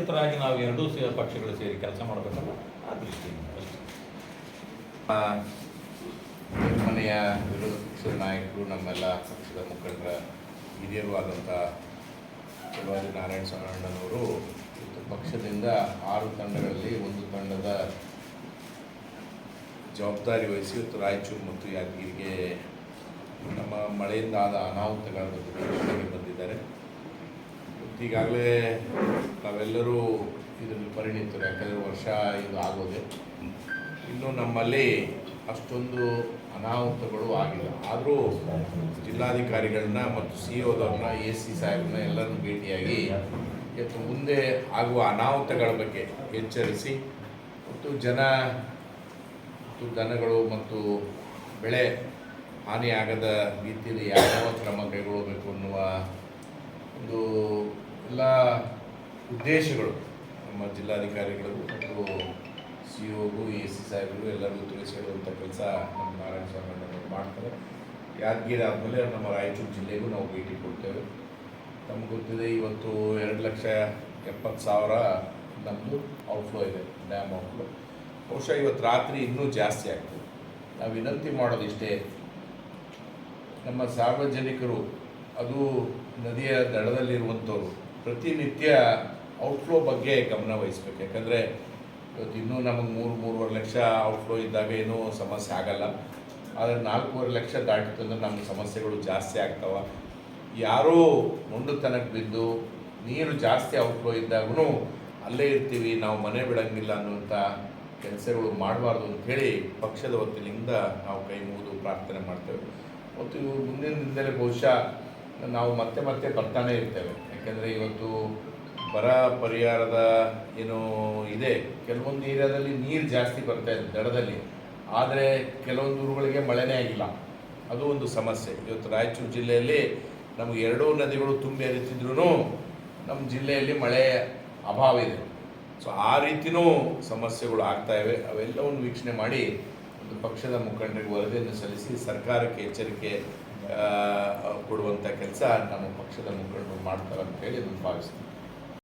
ಇತರಾಗಿ ನಾವು ಎರಡೂ ಸೇ, ಪಕ್ಷಗಳು ಸೇರಿ ಕೆಲಸ ಮಾಡಬೇಕಲ್ಲ, ಆ ದೃಷ್ಟಿಯಿಂದ ಮನೆಯ ವಿರೋಧ ಪಕ್ಷದ ನಾಯಕರು ನಮ್ಮೆಲ್ಲ ಪಕ್ಷದ ಮುಖಂಡರ ಹಿರಿಯರು ಆದಂಥ ಶಿವಾಜಿ ನಾರಾಯಣ ಸ್ವಾಮಣ್ಣನವರು ಇವತ್ತು ಪಕ್ಷದಿಂದ ಆರು ತಂಡಗಳಲ್ಲಿ ಒಂದು ತಂಡದ ಜವಾಬ್ದಾರಿ ವಹಿಸಿ ಇವತ್ತು ರಾಯಚೂರು ಮತ್ತು ಯಾದಗಿರಿಗೆ ನಮ್ಮ ಮಳೆಯಿಂದ ಆದ ಅನಾಹುತಗಳ ಬಗ್ಗೆ ಬಂದಿದ್ದಾರೆ. ಈಗಾಗಲೇ ತಾವೆಲ್ಲರೂ ಇದರಲ್ಲಿ ಪರಿಣಿತರು, ಯಾಕಂದರೆ ವರ್ಷ ಇದು ಆಗೋದೆ. ಇನ್ನು ನಮ್ಮಲ್ಲಿ ಅಷ್ಟೊಂದು ಅನಾಹುತಗಳು ಆಗಿಲ್ಲ. ಆದರೂ ಜಿಲ್ಲಾಧಿಕಾರಿಗಳನ್ನ ಮತ್ತು ಸಿ ಒದವ್ರನ್ನ, ಎ ಸಿ ಸಾಹೇಬ್ನ ಎಲ್ಲರನ್ನು ಭೇಟಿಯಾಗಿ ಮುಂದೆ ಆಗುವ ಅನಾಹುತಗಳ ಬಗ್ಗೆ ಎಚ್ಚರಿಸಿ ಮತ್ತು ಜನ ಮತ್ತು ದನಗಳು ಮತ್ತು ಬೆಳೆ ಹಾನಿಯಾಗದ ರೀತಿಯಲ್ಲಿ ಯಾವ ಕ್ರಮ ಕೈಗೊಳ್ಳಬೇಕು ಉದ್ದೇಶಗಳು. ನಮ್ಮ ಜಿಲ್ಲಾಧಿಕಾರಿಗಳು, ಮತ್ತು ಸಿ ಒಗೂ ಎ ಸಿ ಸಾಹೇಬರು ಎಲ್ಲರಿಗೂ ತಿಳಿಸಿ ಹೇಳುವಂಥ ಕೆಲಸ ನಮ್ಮ ನಾರಾಯಣ ಸ್ವಾಮಿ ಅಣ್ಣನವರು ಮಾಡ್ತಾರೆ. ಯಾದಗಿರಿ ಆದಮೇಲೆ ನಮ್ಮ ರಾಯಚೂರು ಜಿಲ್ಲೆಗೂ ನಾವು ಭೇಟಿ ಕೊಡ್ತೇವೆ. ನಮ್ಗೆ ಗೊತ್ತಿದೆ, ಇವತ್ತು ಎರಡು ಲಕ್ಷ ಎಪ್ಪತ್ತು ಸಾವಿರ ನಮ್ಮದು ಔಟ್ಫ್ಲೋ ಇದೆ ಡ್ಯಾಮ್ ಔಟ್ಫ್ಲೋ ಬಹುಶಃ ಇವತ್ತು ರಾತ್ರಿ ಇನ್ನೂ ಜಾಸ್ತಿ ಆಗ್ತದೆ. ನಾವು ವಿನಂತಿ ಮಾಡೋದಿಷ್ಟೇ ನಮ್ಮ ಸಾರ್ವಜನಿಕರು, ಅದು ನದಿಯ ದಡದಲ್ಲಿರುವಂಥವ್ರು, ಪ್ರತಿನಿತ್ಯ ಔಟ್ಫ್ಲೋ ಬಗ್ಗೆ ಗಮನ ವಹಿಸ್ಬೇಕು. ಯಾಕಂದರೆ ಇವತ್ತು ಇನ್ನೂ ನಮಗೆ ಮೂರು, ಮೂರುವರೆ ಲಕ್ಷ ಔಟ್ಫ್ಲೋ ಇದ್ದಾಗ ಏನೂ ಸಮಸ್ಯೆ ಆಗಲ್ಲ. ಆದರೆ ನಾಲ್ಕೂವರೆ ಲಕ್ಷ ದಾಟಿತು ಅಂದರೆ ನಮ್ಮ ಸಮಸ್ಯೆಗಳು ಜಾಸ್ತಿ ಆಗ್ತಾವ. ಯಾರೋ ಮೊಂಡುತನಕ್ಕೆ ಬಿದ್ದು ನೀರು ಜಾಸ್ತಿ ಔಟ್ಫ್ಲೋ ಇದ್ದಾಗೂ ಅಲ್ಲೇ ಇರ್ತೀವಿ, ನಾವು ಮನೆ ಬಿಡಂಗಿಲ್ಲ ಅನ್ನುವಂಥ ಕೆಲಸಗಳು ಮಾಡಬಾರ್ದು ಅಂಥೇಳಿ ಪಕ್ಷದ ವತಿಯಿಂದ ನಾವು ಕೈ ಮುಗಿದು ಪ್ರಾರ್ಥನೆ ಮಾಡ್ತೇವೆ. ಮತ್ತು ಇವು ಮುಂದಿನ ದಿನದಲ್ಲಿ ಬಹುಶಃ ನಾವು ಮತ್ತೆ ಮತ್ತೆ ಬರ್ತಾನೆ ಇರ್ತೇವೆ. ಯಾಕೆಂದರೆ ಇವತ್ತು ಬರ ಪರಿಹಾರದ ಏನು ಇದೆ. ಕೆಲವೊಂದು ಏರಿಯಾದಲ್ಲಿ ನೀರು ಜಾಸ್ತಿ ಬರ್ತಾ ಇದೆ ದಡದಲ್ಲಿ. ಆದರೆ ಕೆಲವೊಂದು ಊರುಗಳಿಗೆ ಮಳೆನೇ ಆಗಿಲ್ಲ. ಅದು ಒಂದು ಸಮಸ್ಯೆ. ಇವತ್ತು ರಾಯಚೂರು ಜಿಲ್ಲೆಯಲ್ಲಿ ನಮಗೆ ಎರಡೂ ನದಿಗಳು ತುಂಬಿ ಹರಿತಿದ್ರು ನಮ್ಮ ಜಿಲ್ಲೆಯಲ್ಲಿ ಮಳೆ ಅಭಾವ ಇದೆ. ಸೊ ಆ ರೀತಿಯೂ ಸಮಸ್ಯೆಗಳು ಆಗ್ತಾ ಅವೆಲ್ಲವನ್ನು ವೀಕ್ಷಣೆ ಮಾಡಿ ಒಂದು ಪಕ್ಷದ ಮುಖಂಡರಿಗೆ ವರದಿಯನ್ನು ಸಲ್ಲಿಸಿ ಸರ್ಕಾರಕ್ಕೆ ಎಚ್ಚರಿಕೆ ಕೊಡುವಂಥ ಕೆಲಸ ನಮ್ಮ ಪಕ್ಷದ ಮುಖಂಡರು ಮಾಡ್ತಾರೆ ಅಂತ ಹೇಳಿ ನಾನು ಭಾವಿಸ್ತೀನಿ.